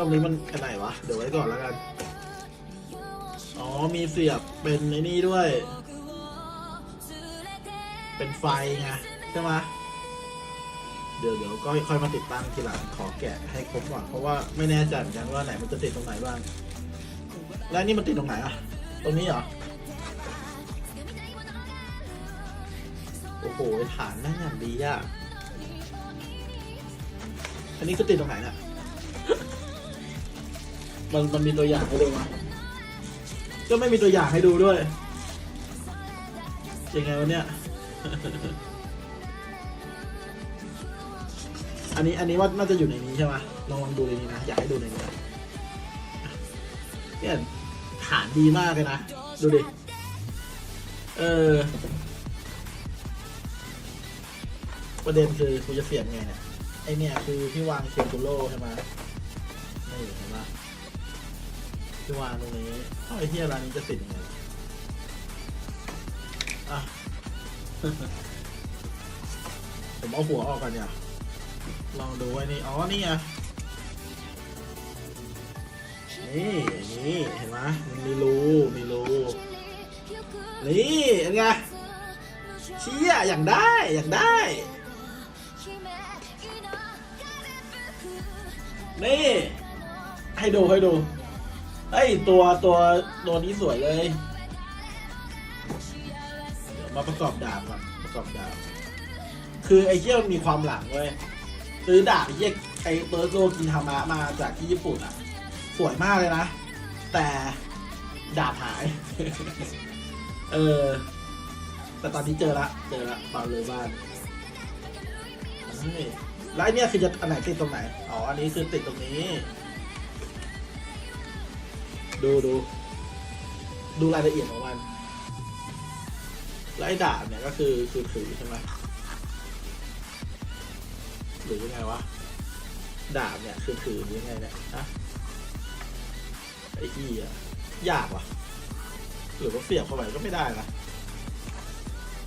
ตรงนี้มันอันไหนวะ เดี๋ยวไว้ก่อนแล้วกัน อ๋อ มีเสียบเป็นไอ้นี่ด้วย เป็นไฟไงใช่ไหมเดี๋ยวเดี๋ยวก็ค่อยมาติดตั้งทีหลังขอแกะให้ครบก่อนเพราะว่าไม่แน่ใจเหมือนกันว่าไหนมันจะติดตรงไหนบ้าง แล้วนี่มันติดตรงไหนอะตรงนี้เหรอ โอ้โหฐานนั่งอย่างดีอะอันนี้คือติดตรงไหนน่ะ มันมันมีตัวอย่างให้ดูไหมก็ไม่มีตัวอย่างให้ดูด้วยยังไงวะเนี่ย อันนี้อันนี้ว่าน่าจะอยู่ในนี้ใช่ไหมลองลองดูในนี้นะ อยากให้ดูในนี้นะเนี่ยฐานดีมากเลยนะ ดูดิ เออ ประเด็นคือกูจะเสียบไงเนี่ย ไอเนี่ยคือที่วางเซกูโร่ใช่ไหม ที่วางตรงนี้เอ้าไอเที่ร้านนี้จะติดยังไงอะ ผมเอาหัวออกกันเนี่ย ลองดูไว้นี่ อ๋อ นี่ไง นี่นี่เห็นไหมมันมีรู มีรู นี่เห็นไงเชี่ยอย่างได้ อย่างได้ นี่ ให้ดูให้ดู ไอ้ยตัวตัวตัวนี้สวยเลย เดี๋ยวมาประกอบดาบก่อนประกอบดาบ คือไอ้เหี้ยมันมีความหลังเว้ยซื้อดาบไอ้เหี้ยไอ้เบิร์ดโลกินทามะมาจากที่ญี่ปุ่นอะ สวยมากเลยนะ แต่ดาบหาย เออ แต่ตอนนี้เจอละ เจอละเปาเลยบ้านแล้วไอ้เนี่ยคือจะอันไหนติดตรงไหน อ๋อ อันนี้คือติดตรงนี้ ดูดูดูรายละเอียดของมันแล้วไอ้ดาบเนี่ยก็คือคือถือใช่ไหมหรือยังไงวะดาบเนี่ยคือถือยังไงเนี่ยฮะไอ้ที่อะยากว่ะ หรือว่าเสียบเข้าไปก็ไม่ได้นะ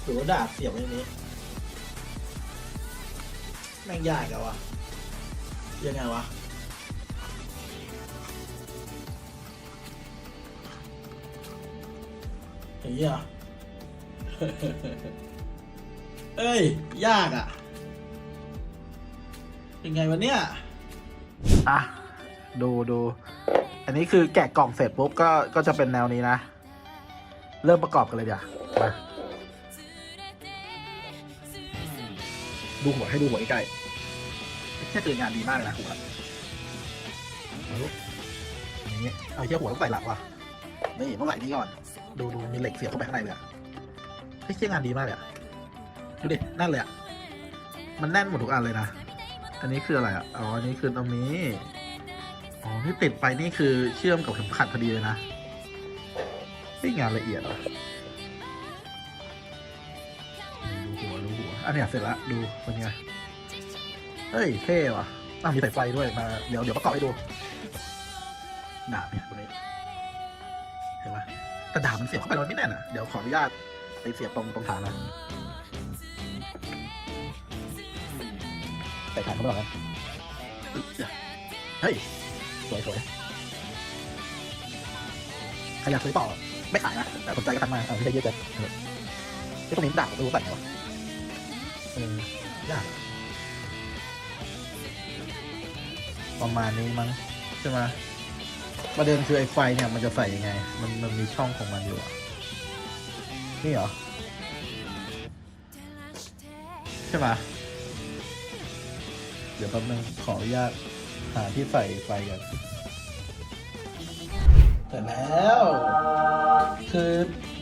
หรือว่าดาบเสียบไว้ในนี้แม่งยากอะวะยังไงวะ อย่างนี้เหรอเอ้ย ยากอะยังไงวะเนี่ย อะ ดูดู อันนี้คือแกะกล่องเสร็จปุ๊บก็ ก็จะเป็นแนวนี้นะ เริ่มประกอบกันเลยเดี๋ยวมาดูหัวให้ดูหัวใกล้ๆแค่ตื่นงานดีมากเลยนะหัวเอาลูกอย่างนี้เอาเที่ยวหัวต้องใส่หลังว่ะ นี่ต้องใส่นี่ก่อน ดูดูมีเหล็กเสียบเข้าไปข้างในเลยอะเฮ้ยเที่ยงานดีมากเลยอะดูดิแน่นเลยอะมันแน่นหมดทุกอันเลยนะ อันนี้คืออะไรอะ อ๋อ อันนี้คือตรงนี้ อ๋อ ที่ติดไปนี่คือเชื่อมกับเข็มขัดพอดีเลยนะนี่งานละเอียดอะดูหัวดูหัว อันนี้เสร็จละดูเป็นไง เฮ้ย เท่ว่ะอะมีสายไฟด้วยมา เดี๋ยวเดี๋ยวประกอบให้ดูดาเนี่ยตรงนี้ เห็นไหมแต่ดาบมันเสียบเข้าไปแล้วไม่แน่นอะ เดี๋ยวขออนุญาตไปเสียบตรงตรงฐานนะใส่ฐานเข้าไปก่อนนะเฮ้ย สวยสวยใครอยากซื้อต่อไม่ขายนะแต่สนใจก็ทักมาเอาไม่ใช่เยอะเกินที่ตรงนี้มันด่าผมไม่รู้ใส่ไงวะเออยากประมาณนี้มั้งใช่ไหม ประเด็นคือไอ้ไฟเนี่ยมันจะใส่ยังไง มันมันมีช่องของมันอยู่อะนี่เหรอ ใช่ปะเดี๋ยวแป๊บนึงขออนุญาตหาที่ใส่ไฟกันแต่แล้ว คือ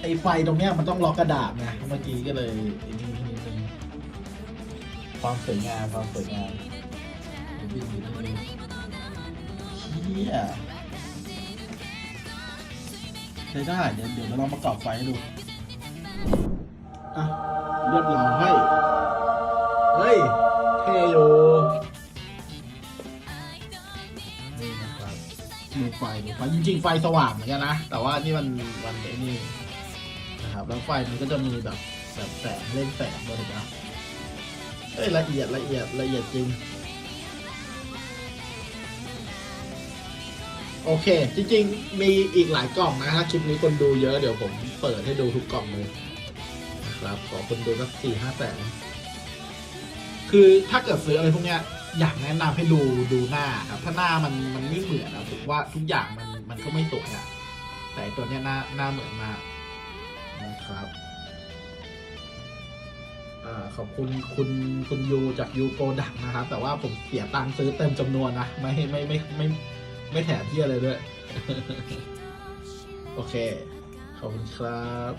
ไอ้ไฟตรงเนี้ยมันต้องล็อกกระดาษไงเมื่อกี้ก็เลยอ้นี่นิดนึงความสวยงามความสวยงามเดี๋ยววิ่งอยู่นิดนึงเฮีย ใช้ได้ เดี๋ยวเดี๋ยวเราลองประกอบไฟให้ดู อะ เรียบร้อย เฮ้ย เท่อยู่นี่นะครับดูไฟดูไฟจริงๆ ไฟสว่างเหมือนกันนะ แต่ว่านี่มันมันไอ้นี่นะครับ แล้วไฟมันก็จะมีแบบแบบแสงเล่นแสงด้วยถูกไหมเอ้ยละเอียดละเอียดละเอียดจริง โอเค จริงๆ มีอีกหลายกล่องนะถ้าคลิปนี้คนดูเยอะเดี๋ยวผมเปิดให้ดูทุกกล่องเลยนะครับ ขอคนดูสักสี่ห้าแสนคือถ้าเกิดซื้ออะไรพวกเนี้ยอยากแนะนำให้ดูดูหน้าครับ ถ้าหน้ามันมันไม่เหมือนนะผมว่าทุกอย่างมันมันก็ไม่สวยอะแต่ตัวเนี้ยหน้าหน้าเหมือนมากนะครับอ่าขอบคุณคุณคุณยูจากยูโปรดักนะครับ แต่ว่าผมเสียตังค์ซื้อเต็มจำนวนนะ ไม่ไม่ไม่ไม่ไม่ ไม่แถมเที่ยอะไรด้วย โอเค ขอบคุณครับ